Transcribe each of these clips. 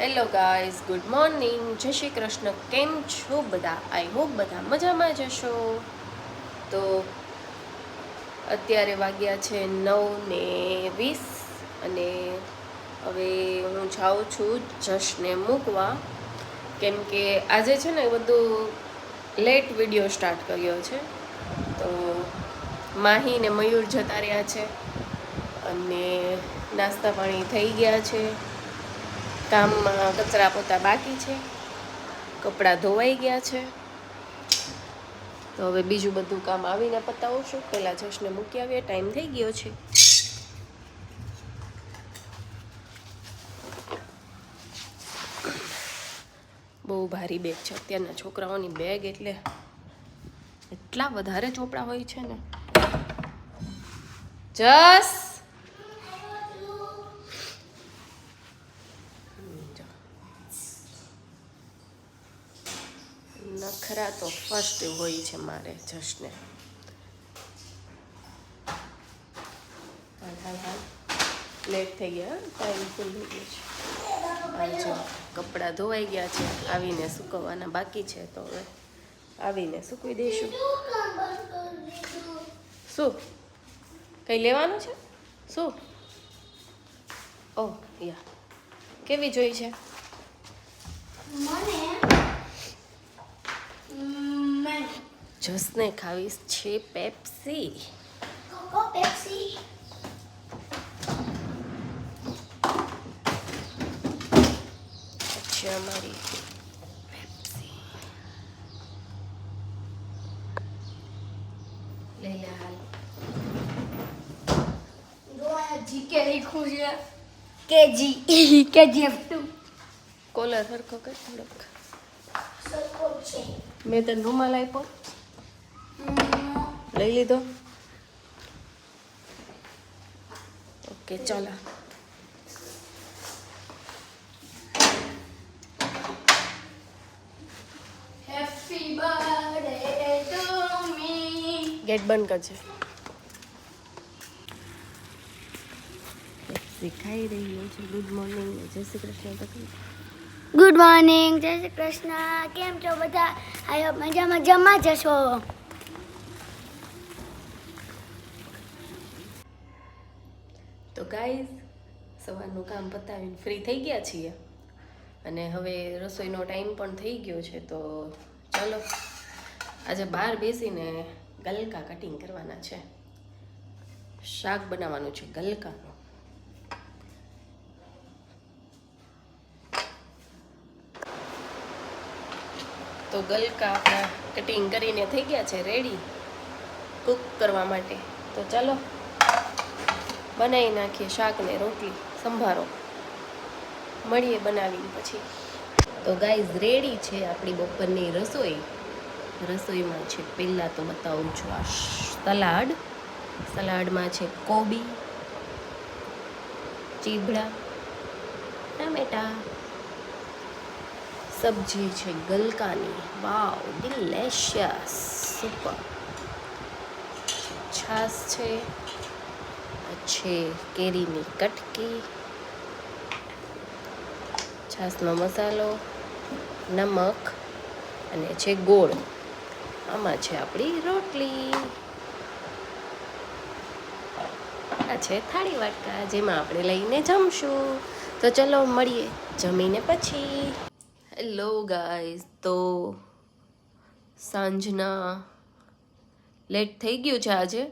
Hello guys good morning જય શ્રી કૃષ્ણ. કેમ છો બધા? આઈ હોપ બધા મજામાં જશો તો અત્યારે વાગ્યા છે નવ ને વીસ અને હવે હું જાઉં છું જશને મૂકવા. કેમ કે આજે છે ને બધું લેટ વીડિયો સ્ટાર્ટ કર્યો છે. તો માહી ને મયુર જતા રહ્યા છે. અને નાસ્તા પાણી થઈ ગયા છે. કામમાં કચરા પોતા બાકી છે. કપડાં ધોવાઈ ગયા છે. તો હવે બીજું બધું કામ આવીને પતાવું છું. પહેલાં જશને મૂકી આવીએ. ટાઈમ થઈ ગયો છે. બહુ ભારી બેગ છે. અત્યારના છોકરાઓની બેગ એટલે એટલા વધારે ચોપડા હોય છે ને. જસ! નખરા તો ફર્સ્ટ હોય છે મારે જશને. હાલ હાલ લેટ થઈ ગયા ટાઈમ ફૂલ થઈ ગયો જો. કપડાં ધોવાઈ ગયા છે. આવીને સૂકવવાના બાકી છે તો હવે આવીને સૂકવી દઈશું. શું? કંઈ લેવાનું છે? શું? ઓહ યા. કેવી જોઈ છે? જસને ખાવીશ છે પેપ્સી છે અમારી પેપ્સી લઈ લે હાલ કેજી કેજીએફ ટુ કોલર સરખો કર થોડોક મેં તને રૂમાલ આપ્યો લઈ લીધો ઓકે ચાલો happy birthday to me gate બંધ કરજે શીખાઈ રહ્યો છે ગુડ મોર્નિંગ જય શ્રી કૃષ્ણ તકલીફ ગુડ મોર્નિંગ જય શ્રી કૃષ્ણ. કેમ છો બધા? આયો મજામાં. જમા જશો? તો ગાઈઝ સવારનું કામ પતાવીને ફ્રી થઈ ગયા છીએ. અને હવે રસોઈનો ટાઈમ પણ થઈ ગયો છે, તો ચાલો. આજે બહાર બેસીને ગલકા કટિંગ કરવાના છે. શાક બનાવવાનું છે, ગલકાનું. તો ગલકા આપણા કટિંગ કરીને થઈ ગયા છે રેડી કૂક કરવા માટે. તો ચાલો, બનાવી નાખીએ શાકને રોટલી, સંભારો. મળીએ બનાવીને પછી. તો ગાઈઝ રેડી છે આપણી બપોરની રસોઈ? રસોઈમાં છે, પહેલાં તો બતાવું છું આ સલાડ. સલાડમાં છે કોબી ચીભડા ટામેટા. સબ્જી છે ગલકાની વાવ ડિલેશિયસ સુપર છાશ છે છે કેરીની કટકી છાશનો મસાલો નમક અને છે ગોળ આમાં છે આપણી રોટલી આ છે થાળી વાટકા જેમાં આપણે લઈને જમશું તો ચલો મળીએ જમીને પછી હેલો ગાઈઝ તો સાંજના લેટ થઈ ગયું છે આજે.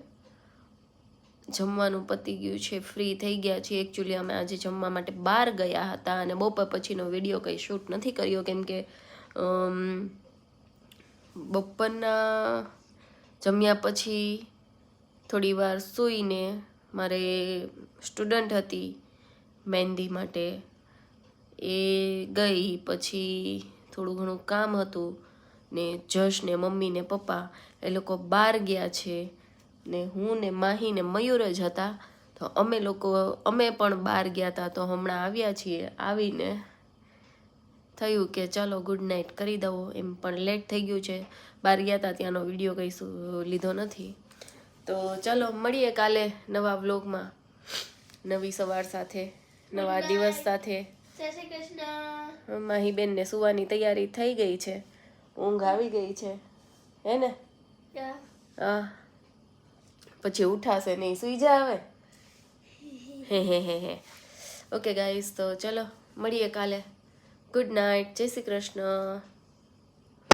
જમવાનું પતી ગયું છે. ફ્રી થઈ ગયા છીએ. એકચ્યુઅલી અમે આજે જમવા માટે બહાર ગયા હતા અને બપોર પછીનો વીડિયો કંઈ શૂટ નથી કર્યો. કેમ કે બપોરના જમ્યા પછી થોડી વાર સૂઈને મારે સ્ટુડન્ટ હતી મહેંદી માટે. એ ગઈ પછી થોડું ઘણું કામ હતું ને જશ ને મમ્મી ને પપ્પા, એ લોકો બહાર ગયા છે ને હું ને માહી ને મયુર જ હતા. તો અમે લોકો, અમે પણ બહાર ગયા હતા તો હમણાં આવ્યા છીએ. આવીને થયું કે ચાલો ગુડ નાઇટ કરી દઉં. એમ પણ લેટ થઈ ગયું છે. બહાર ગયા હતા ત્યાંનો વીડિયો કંઈ લીધો નથી. તો ચાલો મળીએ કાલે નવા વ્લોગમાં નવી સવાર સાથે, નવા દિવસ સાથે. જય શ્રી કૃષ્ણ. માહીબેનને સુવાની તૈયારી થઈ ગઈ છે. ઊંઘ આવી ગઈ છે. હે ને? હા. પછી ઉઠાશે નહીં સુઈ જા હવે હે હે હે હે. ઓકે ગાઈસ તો ચલો મળીએ કાલે. ગુડ નાઇટ જય શ્રી કૃષ્ણ.